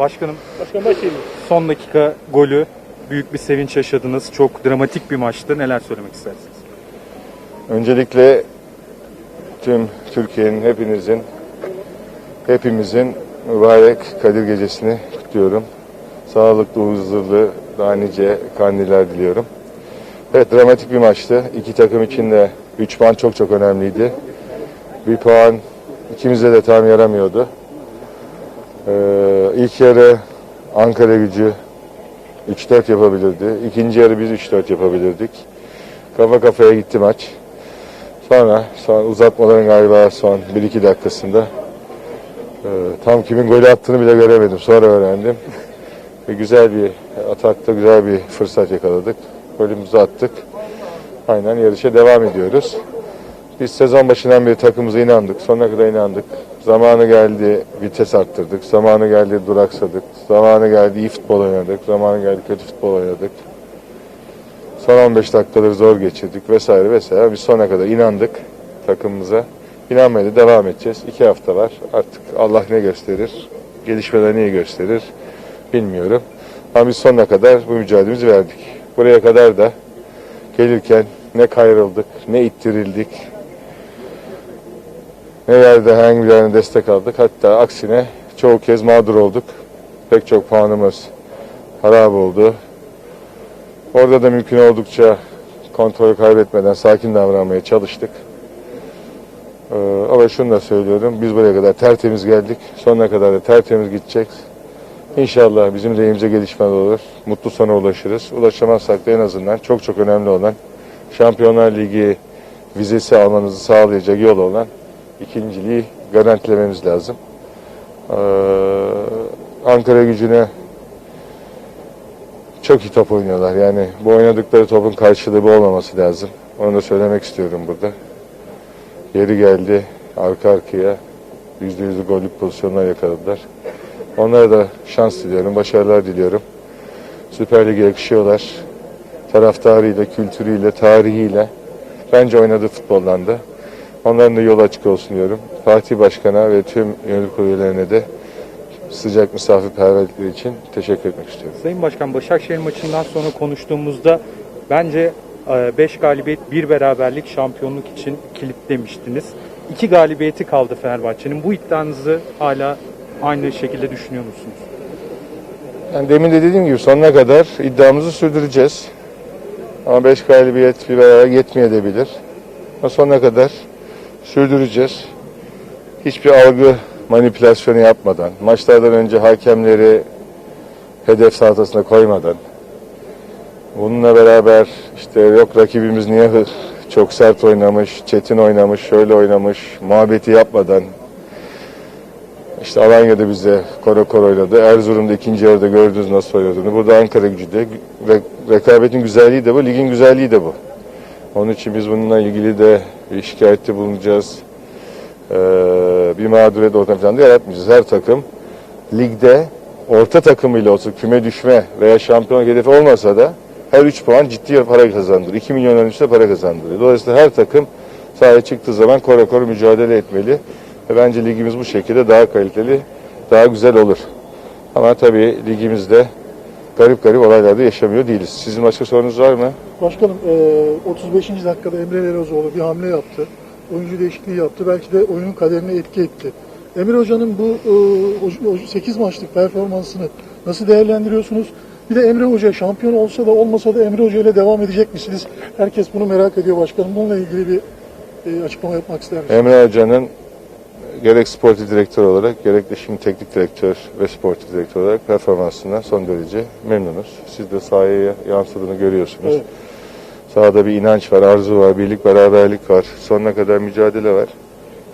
Başkanım Başkan başlayayım son dakika golü büyük bir sevinç yaşadınız. Çok dramatik bir maçtı. Neler söylemek istersiniz? Öncelikle tüm Türkiye'nin, hepinizin, hepimizin mübarek Kadir Gecesi'ni kutluyorum. Sağlıklı, huzurlu, daha nice kandiller diliyorum. Evet, dramatik bir maçtı. İki takım için de 3 puan çok çok önemliydi. Bir puan ikimize de tam yaramıyordu. Ee, ilk yarı Ankara gücü 3-4 yapabilirdi. İkinci yarı biz 3-4 yapabilirdik. Kafa kafaya gitti maç. Sonra, sonra uzatmaların galiba son 1-2 dakikasında e, tam kimin golü attığını bile göremedim. Sonra öğrendim. Ve güzel bir atakta güzel bir fırsat yakaladık. Golümüzü attık. Aynen yarışa devam ediyoruz. Biz sezon başından beri takımımıza inandık. Sonuna kadar inandık. Zamanı geldi vites arttırdık. Zamanı geldi duraksadık. Zamanı geldi iyi futbol oynadık. Zamanı geldi kötü futbol oynadık. Son 15 dakikaları zor geçirdik vesaire vesaire. Biz sonuna kadar inandık takımımıza. İnanmaya da devam edeceğiz. İki hafta var. Artık Allah ne gösterir, gelişmeler neyi gösterir bilmiyorum. Ama biz sonuna kadar bu mücadelemizi verdik. Buraya kadar da gelirken ne kayrıldık, ne ittirildik, ne yerde herhangi bir yerine destek aldık. Hatta aksine çoğu kez mağdur olduk. Pek çok puanımız harap oldu. Orada da mümkün oldukça kontrolü kaybetmeden sakin davranmaya çalıştık. Ee, ama şunu da söylüyorum, biz buraya kadar tertemiz geldik. Sonuna kadar da tertemiz gideceğiz. İnşallah bizim lehimize gelişmeler olur. Mutlu sona ulaşırız. Ulaşamazsak da en azından çok çok önemli olan Şampiyonlar Ligi vizesi almanızı sağlayacak yol olan ikinciliği garantilememiz lazım. Ee, Ankara gücüne çok iyi top oynuyorlar. Yani bu oynadıkları topun karşılığı bu olmaması lazım. Onu da söylemek istiyorum burada. Yeri geldi arka arkaya yüzde yüzlü gollük pozisyonlar yakaladılar. Onlara da şans diliyorum, başarılar diliyorum. Süper Lig'e yakışıyorlar. Taraftarıyla, kültürüyle, tarihiyle. Bence oynadığı futboldan da. Onların da yolu açık olsun diyorum. Fatih Başkan'a ve tüm yönetim kurulu üyelerine de sıcak misafirperverlikleri için teşekkür etmek istiyorum. Sayın Başkan Başakşehir maçından sonra konuştuğumuzda bence 5 galibiyet, bir beraberlik şampiyonluk için kilitlemiştiniz. İki galibiyeti kaldı Fenerbahçe'nin. Bu iddianızı hala aynı şekilde düşünüyor musunuz? Yani demin de dediğim gibi sonuna kadar iddiamızı sürdüreceğiz. Ama 5 galibiyet bir beraber yetmeyebilir. Ama sonuna kadar sürdüreceğiz. Hiçbir algı manipülasyonu yapmadan, maçlardan önce hakemleri hedef sahasına koymadan, bununla beraber işte yok rakibimiz niye çok sert oynamış, çetin oynamış, şöyle oynamış, muhabbeti yapmadan, işte Alanya'da bize koro koro oynadı. Erzurum'da ikinci yarıda gördünüz nasıl oynadığını. Burada Ankara gücü de. Re- rekabetin güzelliği de bu, ligin güzelliği de bu. Onun için biz bununla ilgili de şikayette bulunacağız. Ee, bir mağduriyet ortam falan da yaratmayacağız. Her takım ligde orta takımıyla olsa küme düşme veya şampiyonluk hedefi olmasa da her 3 puan ciddi para kazandırır. 2 milyondan üstü para kazandırıyor. Dolayısıyla her takım sahaya çıktığı zaman kora kora mücadele etmeli. Ve bence ligimiz bu şekilde daha kaliteli, daha güzel olur. Ama tabii ligimizde garip garip olaylarda yaşamıyor değiliz. Sizin başka sorunuz var mı? Başkanım e, 35. dakikada Emre Lerozoğlu bir hamle yaptı. Oyuncu değişikliği yaptı. Belki de oyunun kaderine etki etti. Emre Hoca'nın bu e, o- o 8 maçlık performansını nasıl değerlendiriyorsunuz? Bir de Emre Hoca şampiyon olsa da olmasa da Emre Hoca ile devam edecek misiniz? Herkes bunu merak ediyor başkanım. Bununla ilgili bir e, açıklama yapmak ister misiniz? Emre Hoca'nın gerek sportif direktör olarak gerek de şimdi teknik direktör ve sportif direktör olarak performansından son derece memnunuz. Siz de sahaya yansıdığını görüyorsunuz. Evet. Sahada bir inanç var, arzu var, birlik, beraberlik var. Sonuna kadar mücadele var.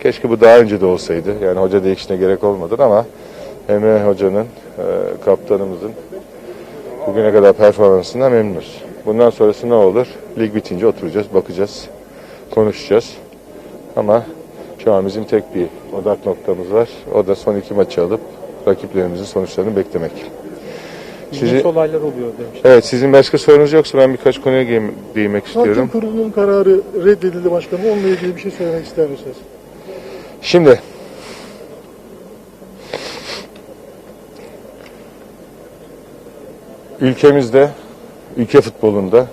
Keşke bu daha önce de olsaydı. Yani hoca değişikliğine gerek olmadı ama Emre Hoca'nın, e, kaptanımızın bugüne kadar performansından memnunuz. Bundan sonrası ne olur? Lig bitince oturacağız, bakacağız, konuşacağız. Ama şu an bizim tek bir odak noktamız var. O da son iki maçı alıp rakiplerimizin sonuçlarını beklemek. İlginç Sizi- olaylar oluyor demiş. Evet sizin başka sorunuz yoksa ben birkaç konuya değin- değinmek istiyorum. kurulunun kararı reddedildi başkanım. Onunla ilgili bir şey söylemek ister misiniz? Şimdi ülkemizde, ülke futbolunda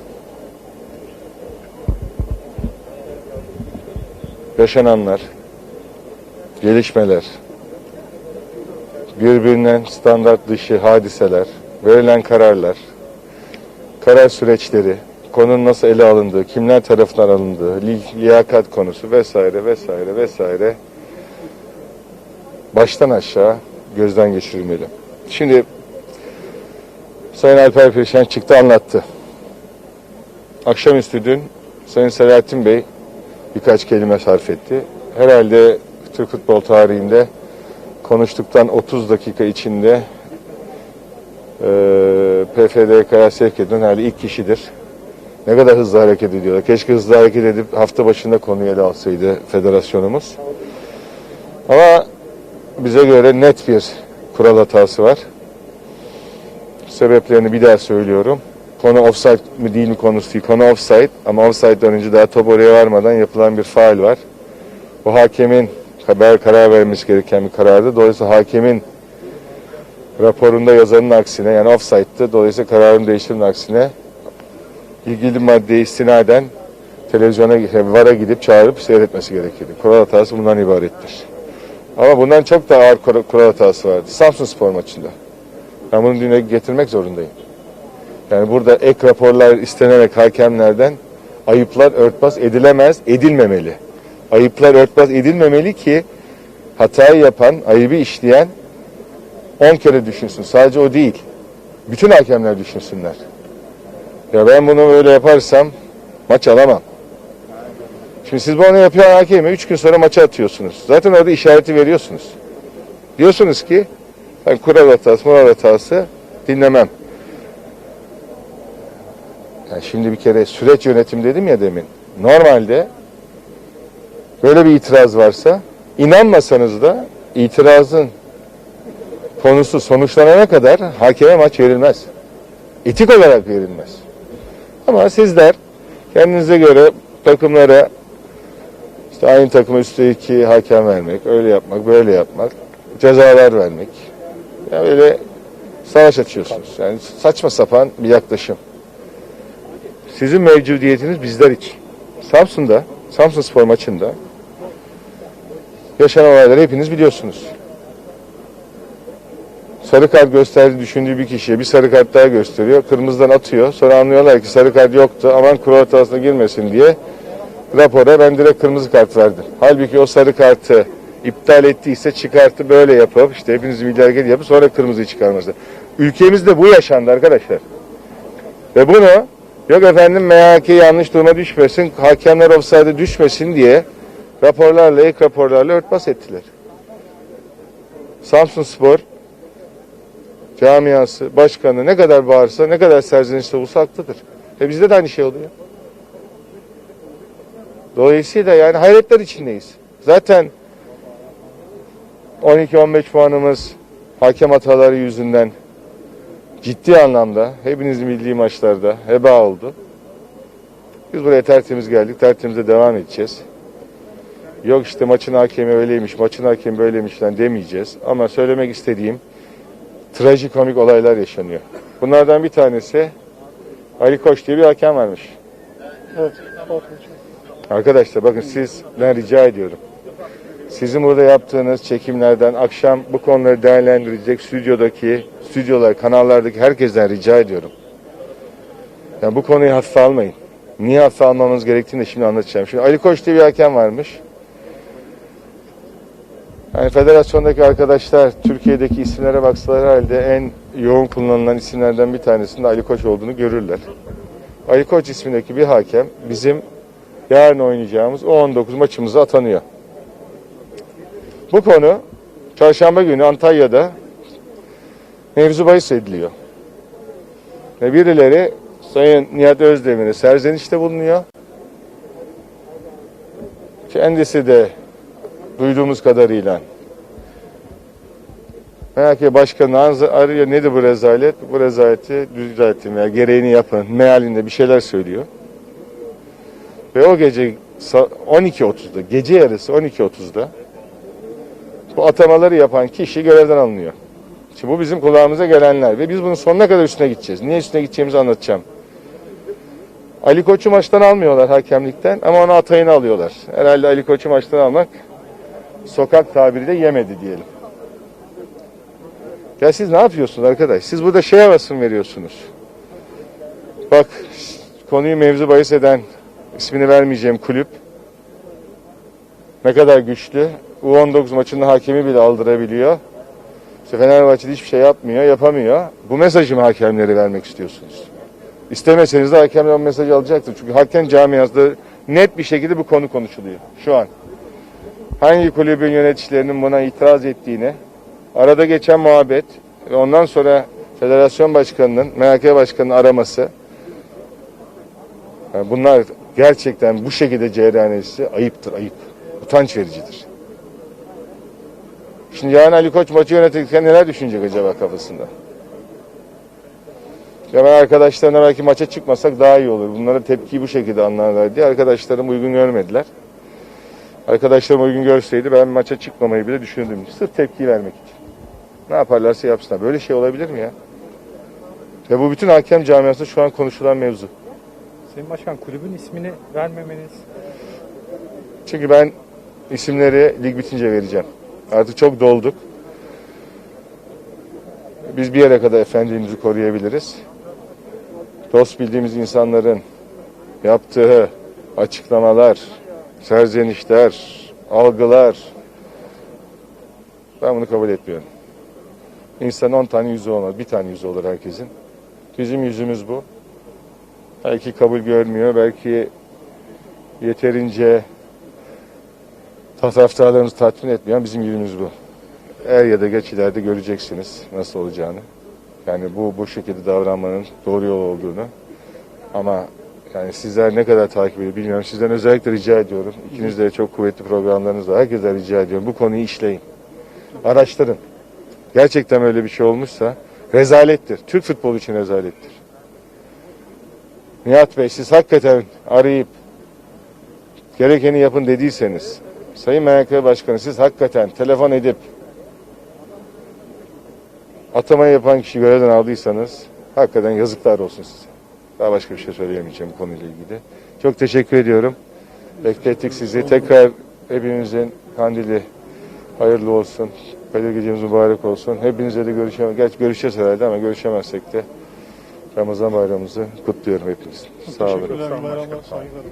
yaşananlar, gelişmeler, birbirinden standart dışı hadiseler, verilen kararlar, karar süreçleri, konunun nasıl ele alındığı, kimler tarafından alındığı, li- liyakat konusu vesaire vesaire vesaire baştan aşağı gözden geçirilmeli. Şimdi Sayın Alper Perişan çıktı anlattı. Akşamüstü dün Sayın Selahattin Bey birkaç kelime sarf etti. Herhalde Türk futbol tarihinde konuştuktan 30 dakika içinde e, PFDK'ya sevk edilen herhalde ilk kişidir. Ne kadar hızlı hareket ediyorlar. Keşke hızlı hareket edip hafta başında konuyu ele alsaydı federasyonumuz. Ama bize göre net bir kural hatası var. Sebeplerini bir daha söylüyorum. Konu offside mi değil mi konusu değil. Konu offside ama offside'dan önce daha top oraya varmadan yapılan bir faal var. Bu hakemin haber karar vermesi gereken bir karardı. Dolayısıyla hakemin raporunda yazanın aksine yani offside'dı. Dolayısıyla kararın değiştirmenin aksine ilgili maddeye istinaden televizyona VAR'a gidip çağırıp seyretmesi gerekirdi. Kural hatası bundan ibarettir. Ama bundan çok daha ağır kur- kural hatası vardı. Samsun Spor maçında. Ben bunu dile getirmek zorundayım. Yani burada ek raporlar istenerek hakemlerden ayıplar örtbas edilemez, edilmemeli. Ayıplar örtbas edilmemeli ki hatayı yapan, ayıbı işleyen 10 kere düşünsün. Sadece o değil. Bütün hakemler düşünsünler. Ya ben bunu böyle yaparsam maç alamam. Şimdi siz bunu yapan hakemi 3 gün sonra maça atıyorsunuz. Zaten orada işareti veriyorsunuz. Diyorsunuz ki ben kural hatası, moral hatası dinlemem. Yani şimdi bir kere süreç yönetim dedim ya demin. Normalde böyle bir itiraz varsa inanmasanız da itirazın konusu sonuçlanana kadar hakeme maç verilmez. Etik olarak verilmez. Ama sizler kendinize göre takımlara işte aynı takıma üstte iki hakem vermek, öyle yapmak, böyle yapmak, cezalar vermek. Yani öyle savaş açıyorsunuz. Yani saçma sapan bir yaklaşım. Sizin mevcudiyetiniz bizler için. Samsun'da, Samsun Spor maçında yaşanan olayları hepiniz biliyorsunuz. Sarı kart gösterdi düşündüğü bir kişiye bir sarı kart daha gösteriyor. Kırmızıdan atıyor. Sonra anlıyorlar ki sarı kart yoktu. Aman kural hatasına girmesin diye rapora ben direkt kırmızı kart verdim. Halbuki o sarı kartı iptal ettiyse çıkarttı böyle yapıp işte hepiniz milli hareket yapıp sonra kırmızıyı çıkarması. Ülkemizde bu yaşandı arkadaşlar. Ve bunu yok efendim MHK yanlış duruma düşmesin, hakemler offside'e düşmesin diye raporlarla, ek raporlarla örtbas ettiler. Samsun Spor camiası, başkanı ne kadar bağırsa, ne kadar serzenişte olursa haklıdır. E bizde de aynı şey oluyor. Dolayısıyla yani hayretler içindeyiz. Zaten 12-15 puanımız hakem hataları yüzünden ciddi anlamda hepinizin bildiği maçlarda heba oldu. Biz buraya tertemiz geldik, tertemize devam edeceğiz. Yok işte maçın hakemi öyleymiş, maçın hakemi böyleymiş falan demeyeceğiz. Ama söylemek istediğim trajikomik olaylar yaşanıyor. Bunlardan bir tanesi Ali Koç diye bir hakem varmış. Evet. Arkadaşlar bakın sizden rica ediyorum. Sizin burada yaptığınız çekimlerden akşam bu konuları değerlendirecek stüdyodaki, stüdyolar, kanallardaki herkesten rica ediyorum. Yani bu konuyu hafife almayın. Niye hafife almamız gerektiğini de şimdi anlatacağım. Şimdi Ali Koç diye bir hakem varmış. Yani federasyondaki arkadaşlar Türkiye'deki isimlere baksalar halde en yoğun kullanılan isimlerden bir tanesinin Ali Koç olduğunu görürler. Ali Koç ismindeki bir hakem bizim yarın oynayacağımız o 19 maçımıza atanıyor. Bu konu çarşamba günü Antalya'da mevzu bahis ediliyor. Ve birileri Sayın Nihat Özdemir'e serzenişte bulunuyor. Kendisi de duyduğumuz kadarıyla MHK Başkanı arıyor. Nedir bu rezalet? Bu rezaleti düzeltin veya gereğini yapın. Mealinde bir şeyler söylüyor. Ve o gece sa- 12.30'da, gece yarısı 12.30'da bu atamaları yapan kişi görevden alınıyor. Şimdi bu bizim kulağımıza gelenler ve biz bunun sonuna kadar üstüne gideceğiz. Niye üstüne gideceğimizi anlatacağım. Ali Koç'u maçtan almıyorlar hakemlikten ama ona atayını alıyorlar. Herhalde Ali Koç'u maçtan almak sokak tabiriyle yemedi diyelim. Ya siz ne yapıyorsunuz arkadaş? Siz burada şey havasını veriyorsunuz. Bak konuyu mevzu bahis eden ismini vermeyeceğim kulüp ne kadar güçlü. U19 maçında hakemi bile aldırabiliyor. İşte Fenerbahçe hiçbir şey yapmıyor, yapamıyor. Bu mesajı mı hakemlere vermek istiyorsunuz? İstemeseniz de hakemler o mesajı alacaktır. Çünkü hakem camiasında net bir şekilde bu konu konuşuluyor şu an. Hangi kulübün yöneticilerinin buna itiraz ettiğini, arada geçen muhabbet ve ondan sonra federasyon başkanının, MHK başkanının araması. Yani bunlar gerçekten bu şekilde cereyan edilse ayıptır, ayıp. Utanç vericidir. Şimdi yarın Ali Koç maçı yönetirken neler düşünecek acaba kafasında? Ya ben arkadaşlarına belki maça çıkmasak daha iyi olur. Bunlara tepkiyi bu şekilde anlarlar diye arkadaşlarım uygun görmediler. Arkadaşlarım uygun görseydi ben maça çıkmamayı bile düşünürdüm. Sırf tepki vermek için. Ne yaparlarsa yapsınlar. Böyle şey olabilir mi ya? Ve bu bütün hakem camiasında şu an konuşulan mevzu. Sayın Başkan kulübün ismini vermemeniz Çünkü ben isimleri lig bitince vereceğim. Artık çok dolduk. Biz bir yere kadar efendiliğimizi koruyabiliriz. Dost bildiğimiz insanların yaptığı açıklamalar, serzenişler, algılar ben bunu kabul etmiyorum. İnsan 10 tane yüzü olmaz. Bir tane yüzü olur herkesin. Bizim yüzümüz bu. Belki kabul görmüyor, belki yeterince taraftarlarımızı tatmin etmeyen bizim yüzümüz bu. Er ya da geç ileride göreceksiniz nasıl olacağını. Yani bu bu şekilde davranmanın doğru yol olduğunu. Ama yani sizler ne kadar takip ediyor bilmiyorum. Sizden özellikle rica ediyorum. İkiniz de çok kuvvetli programlarınız var. Herkese rica ediyorum. Bu konuyu işleyin. Araştırın. Gerçekten öyle bir şey olmuşsa rezalettir. Türk futbolu için rezalettir. Nihat Bey siz hakikaten arayıp gerekeni yapın dediyseniz Sayın MHK Başkanı siz hakikaten telefon edip atamayı yapan kişi görevden aldıysanız hakikaten yazıklar olsun size. Daha başka bir şey söyleyemeyeceğim konuyla ilgili. Çok teşekkür ediyorum. Beklettik sizi. Tekrar hepimizin kandili hayırlı olsun. Kadir gecemiz mübarek olsun. Hepinizle de görüşemez. Gerçi görüşeceğiz herhalde ama görüşemezsek de Ramazan bayramımızı kutluyorum hepiniz. Sağ olun. Teşekkürler, bayramlar, saygılar.